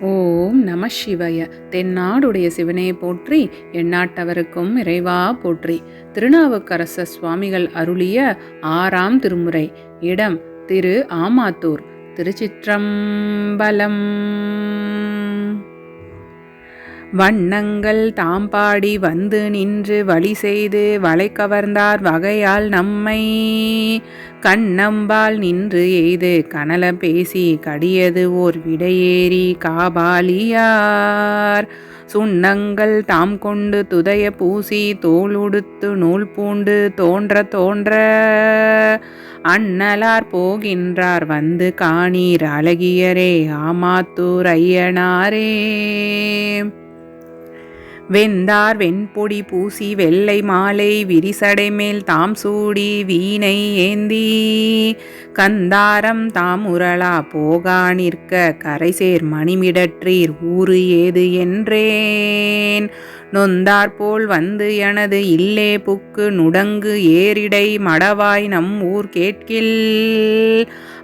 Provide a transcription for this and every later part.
ஓம் நம சிவய. தென்னாடுடைய சிவனே போற்றி எண்ணாட்டவருக்கும் இறைவா போற்றி. திருநாவுக்கரச சுவாமிகள் அருளிய ஆறாம் திருமுறை இடம் திரு ஆமாத்தூர் திருச்சிற்றம்பலம். வண்ணங்கள் தாம் பாடி வந்து நின்று வழி செய்து வளை கவர்ந்தார் வகையால் நம்மை. கண்ணம்பால் நின்று எய்து கனல பேசி கடியது ஓர் விடையேறி காபாலியார். சுண்ணங்கள் தாம் கொண்டு துதைய பூசி தோளுடுத்து நூல் பூண்டு தோன்ற தோன்ற. அண்ணலார் போகின்றார் வந்து காணீர் அழகியரே ஆமாத்தூர் ஐயனாரே. வெந்தார் வெண்பொடி பூசி வெள்ளை மாலை விரிசடை மேல் தாம் சூடி வீணை ஏந்தி. கந்தாரம் தாம் உரளா போகா நிற்க கரைசேர் மணிமிடற்றீர் ஊறு ஏது என்றேன். நொந்தாற்போல் வந்து எனது இல்லே புக்கு நுடங்கு ஏரிடை மடவாய் நம் ஊர் கேட்கில்.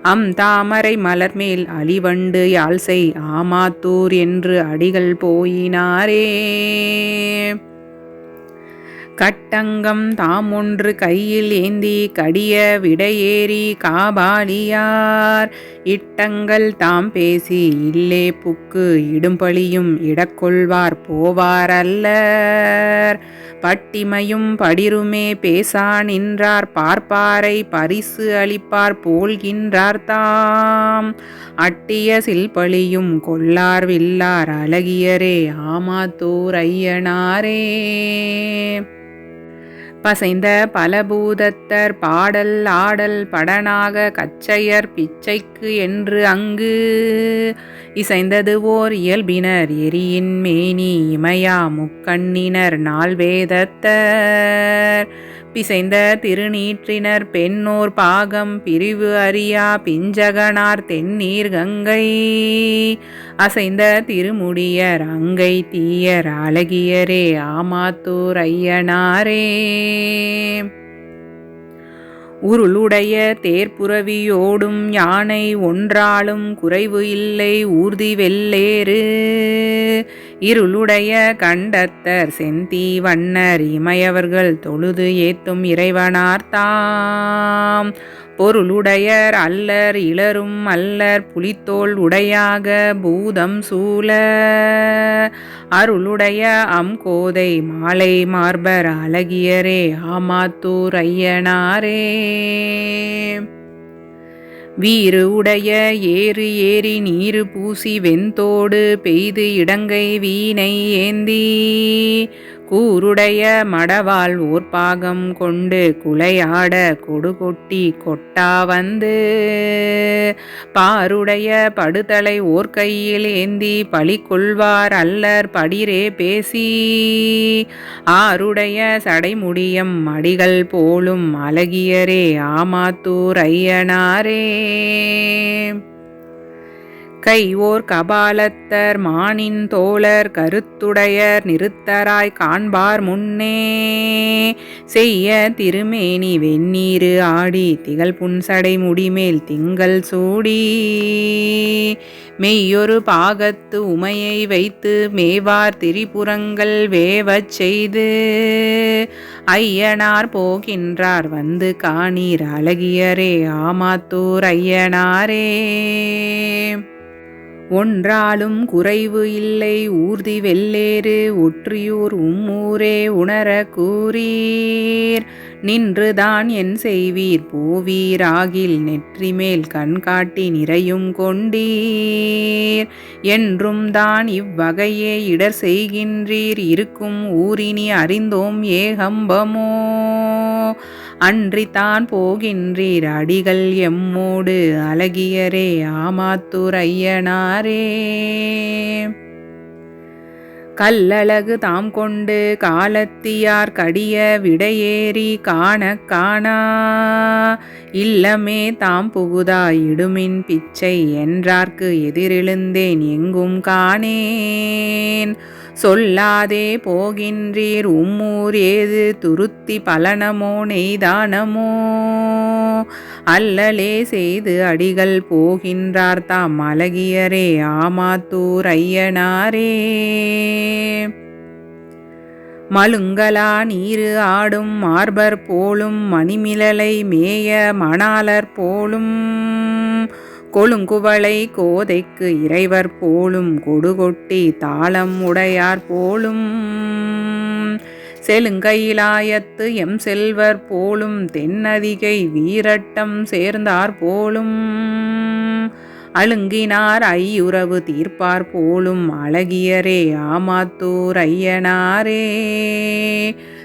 அம் தாமரை மலர்மேல் அலிவண்டு யாழ்சை ஆமாத்தூர் என்று அடிகள் போயினாரே. கட்டங்கம் தாம் ஒன்று கையில் ஏந்தி கடிய விடையேறி காபாலியார். இட்டங்கள் தாம் பேசி இல்லே புக்கு இடும்பழியும் இடக்கொள்வார் போவார் பட்டிமையும் படிருமே பேசா நின்றார் பார்ப்பாரை பரிசு அளிப்பார் போல்கின்றார் தாம். அட்டிய சில்பழியும் கொள்ளார் வில்லார் அழகியரே ஆமாத்தூர் ஐயனாரே. பசைந்த பலபூதத்தர் பாடல் ஆடல் படனாக கச்சையர் பிச்சைக்கு என்று அங்கு. இசைந்தது ஓர் இயல்பினர் எரியின் மேனி இமயா முக்கண்ணினர் நால்வேதத்தர். பிசைந்த திருநீற்றினர் பெண்ணோர் பாகம் பிரிவு அறியா பிஞ்சகனார் தென்னீர் கங்கை. அசைந்த திருமுடியர் அங்கை தீயர் அழகியரே ஆமாத்தூர் ஐயனாரே. உருளுடைய தேர்ப்புறவியோடும் யானை ஒன்றாலும் குறைவு இல்லை ஊர்தி வெள்ளேறு. இருளுடைய கண்டத்தர் செந்தி வண்ணர் இமையவர்கள் தொழுது ஏத்தும் இறைவனார்த்தாம். பொருளுடையர் அல்லர் இளரும் அல்லர் புலித்தோல் உடையாக பூதம் சூழ. அருளுடைய அம் கோதை மாலை மார்பர் அழகியரே ஆமாத்தூர் ஐயனாரே. வீறு உடைய ஏறு ஏறி நீரு பூசி வெந்தோடு பெய்து இடங்கை வீணை ஏந்தி. கூருடைய மடவால் ஓர்பாகம் கொண்டு குலையாட கொடு கொட்டி கொட்டா வந்து. பாருடைய படுதலை ஓர் கையில் ஏந்தி பழி கொள்வார் அல்லர் படிரே பேசி. ஆருடைய சடைமுடியம் மடிகள் போலும் அழகியரே ஆமாத்தூர் ஐயனாரே. கைவோர் கபாலத்தர் மானின் தோழர் கருத்துடையர் நிறுத்தராய் காண்பார் முன்னே. செய்ய திருமேனி வெந்நீரு ஆடி திகழ் புன்சடை முடிமேல் திங்கள் சூடி. மெய்யொரு பாகத்து உமையை வைத்து மேவார் திரிபுரங்கள் வேவச் செய்து. ஐயனார் போகின்றார் வந்து காணீர் அழகியரே ஆமாத்தூர் ஐயனாரே. ஒன்றாலும் குறைவு இல்லை. ஊர்தி வெள்ளேறு ஒற்றியூர் உம்மூரே உணர கூறீர். நின்றுதான் என் செய்வீர் போவீராகில் நெற்றிமேல் மேல் கண்காட்டி நிறையும் கொண்டீர். என்றும் தான் இவ்வகையே இடர் செய்கின்றீர். இருக்கும் ஊரினி அறிந்தோம் ஏகம்பமோ அன்றித்தான் போகின்றீர் அடிகள் எம்மோடு அழகியரே ஆமாத்தூர் ஐயனாரே. கல்லழகு தாம் கொண்டு காலத்தியார் கடிய விடையேறி காண காணா. இல்லமே தாம் புகுதா இடுமின் பிச்சை என்றார்க்கு எதிரெழுந்தேன் எங்கும் காணேன். சொல்லாதே போகின்றீர். உம்மூர் ஏது துருத்தி பலனமோ நெய்தானமோ? அல்லலே செய்து அடிகள் போகின்றார் தாம் அழகியரே ஆமாத்தூர் ஐயனாரே. மழுங்கலா நீரு ஆடும் மார்பர் போலும் மணிமிழலை மேய மணாலர் போலும். கொழுங்குவளை கோதைக்கு இறைவர் போலும் கொடுகொட்டி தாளம் உடையார் போலும். செலுங்கையிலாயத்து எம் செல்வர் போலும் தென்னதிகை வீரட்டம் சேர்ந்தார் போலும். அழுங்கினார் ஐயுறவு தீர்ப்பார் போலும் அழகியரே ஆமாத்தூர் ஐயனாரே.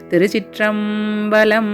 திருச்சிற்றம்பலம்